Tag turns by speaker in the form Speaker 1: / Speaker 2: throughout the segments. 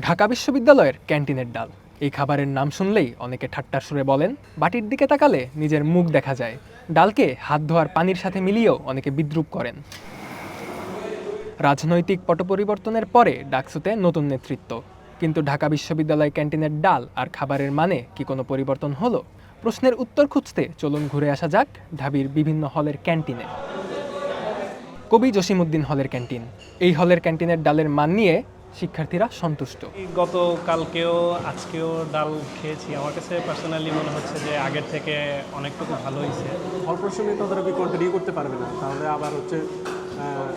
Speaker 1: ঢাকা বিশ্ববিদ্যালয়ের ক্যান্টিনের ডাল। এই খাবারের নাম শুনলেই অনেকে ঠাট্টার সুরে বলেন, বাটির দিকে তাকালে নিজের মুখ দেখা যায়। ডালকে হাত ধোয়ার পানির সাথে মিলিয়েও অনেকে বিদ্রুপ করেন। রাজনৈতিক পট পরিবর্তনের পরে ডাকসুতে নতুন নেতৃত্ব। কিন্তু ঢাকা বিশ্ববিদ্যালয় ক্যান্টিনের ডাল আর খাবারের মানে কি কোনো পরিবর্তন হলো? প্রশ্নের উত্তর খুঁজতে চলুন ঘুরে আসা যাক ঢাবির বিভিন্ন হলের ক্যান্টিনে। কবি জসিমুদ্দিন হলের ক্যান্টিন। এই হলের ক্যান্টিনের ডালের মান নিয়ে শিক্ষার্থীরা সন্তুষ্ট।
Speaker 2: গতকালকেও আজকেও ডাল খেয়েছি। আমার কাছে পার্সোনালি মনে হচ্ছে যে আগের থেকে অনেকটুকু ভালো হয়েছে।
Speaker 3: অল্প সময় তদারকি কন্টিনিউ করতে পারবে না। তাহলে আবার হচ্ছে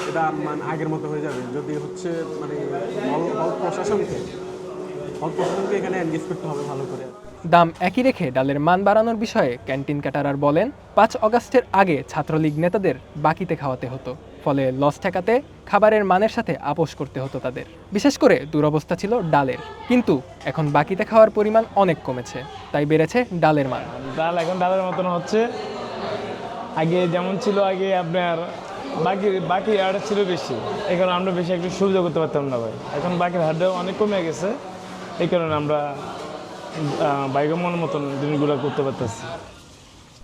Speaker 3: এটা মানে আগের মতো হয়ে যাবে। যদি হচ্ছে মানে হল প্রশাসনকে হল প্রশাসনকে এখানে এনগেজ করতে হবে ভালো করে।
Speaker 1: দাম একই রেখে ডালের মান বাড়ানোর বিষয়ে ক্যান্টিন ক্যাটারার বলেন পাঁচ অগাস্টের আগে ছাত্রলীগ নেতাদের বাকিতে খাওয়াতে হতো। ফলে লস ঠেকাতে খাবারের মানের সাথে আপোষ করতে হতো তাদের। বিশেষ করে দুরবস্থা ছিল ডালের। কিন্তু এখন বাকিতে খাওয়ার পরিমাণ অনেক কমেছে। তাই বেড়েছে ডালের মান।
Speaker 4: ডাল এখন ডালের মতন হচ্ছে। আগে যেমন ছিল আগে আপনার বাকি বাকি হারটা ছিল বেশি। এই কারণে আমরা বেশি একটু সুবিধা করতে পারতাম না ভাই। এখন বাকির হারটাও অনেক কমে গেছে। এই কারণে আমরা বাইগমনের মতন জিনিসগুলো করতে পারতেছি।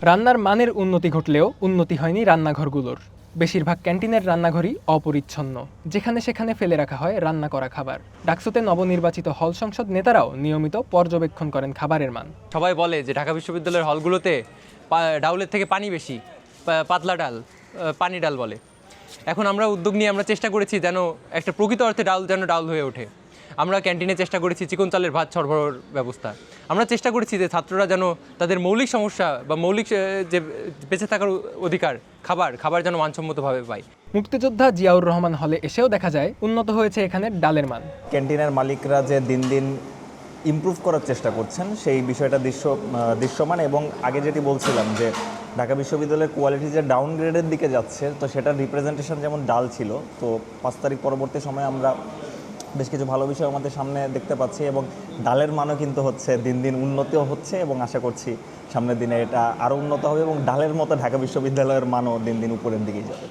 Speaker 1: রান্নার মানের উন্নতি ঘটলেও উন্নতি হয়নি রান্নাঘরগুলোর। বেশিরভাগ ক্যান্টিনের রান্নাঘরই অপরিচ্ছন্ন। যেখানে সেখানে ফেলে রাখা হয় রান্না করা খাবার। ডাকসুতে নবনির্বাচিত হল সংসদ নেতারাও নিয়মিত পর্যবেক্ষণ করেন খাবারের মান।
Speaker 5: সবাই বলে যে ঢাকা বিশ্ববিদ্যালয়ের হলগুলোতে ডাউলের থেকে পানি বেশি পাতলা ডাল পানি ডাল বলে। এখন আমরা উদ্যোগ নিয়ে আমরা চেষ্টা করেছি যেন একটা প্রকৃত অর্থে ডাউল যেন ডাউল হয়ে ওঠে। আমরা ক্যান্টিনে চেষ্টা করেছি চিকন চালের ভাত সরবরাহের ব্যবস্থা। আমরা চেষ্টা করেছি যে ছাত্ররা যেন তাদের মৌলিক সমস্যা বা মৌলিক যে বেঁচে থাকার অধিকার খাবার খাবার যেন মানসম্মতভাবে পায়।
Speaker 1: মুক্তিযোদ্ধা জিয়াউর রহমান হলে এসেও দেখা যায় উন্নত হয়েছে এখানে ডালের মান।
Speaker 6: ক্যান্টিনের মালিকরা যে দিন দিন ইমপ্রুভ করার চেষ্টা করছেন সেই বিষয়টা দৃশ্য দৃশ্যমান এবং আগে যেটি বলছিলাম যে ঢাকা বিশ্ববিদ্যালয়ের কোয়ালিটি যে ডাউনগ্রেডের দিকে যাচ্ছে তো সেটার রিপ্রেজেন্টেশন যেমন ডাল ছিল তো পাঁচ তারিখ পরবর্তী সময়ে আমরা বেশ কিছু ভালো বিষয় আমাদের সামনে দেখতে পাচ্ছি এবং ডালের মানও কিন্তু হচ্ছে দিন দিন উন্নতিও হচ্ছে এবং আশা করছি সামনের দিনে এটা আরও উন্নত হবে এবং ডালের মতো ঢাকা বিশ্ববিদ্যালয়ের মানও দিন দিন উপরের দিকেই যাবে।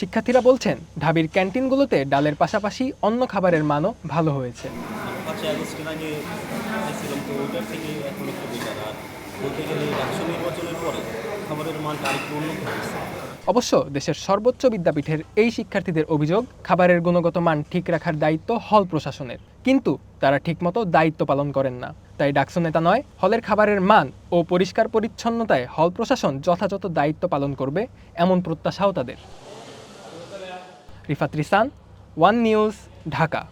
Speaker 1: শিক্ষার্থীরা বলছেন ঢাবির ক্যান্টিনগুলোতে ডালের পাশাপাশি অন্য খাবারের মানও ভালো হয়েছে।
Speaker 7: বলতে গেলে নির্বাচনের পরে খাবারের মানটা আরেকটু উন্নত হয়েছে।
Speaker 1: অবশ্য দেশের সর্বোচ্চ বিদ্যাপীঠের এই শিক্ষার্থীদের অভিযোগ, খাবারের গুণগত মান ঠিক রাখার দায়িত্ব হল প্রশাসনের। কিন্তু তারা ঠিকমতো দায়িত্ব পালন করেন না। তাই ডাকসু নেতা নয়, হলের খাবারের মান ও পরিষ্কার পরিচ্ছন্নতায় হল প্রশাসন যথাযথ দায়িত্ব পালন করবে এমন প্রত্যাশাও তাদের। Rifat Risan, one news, Dhaka.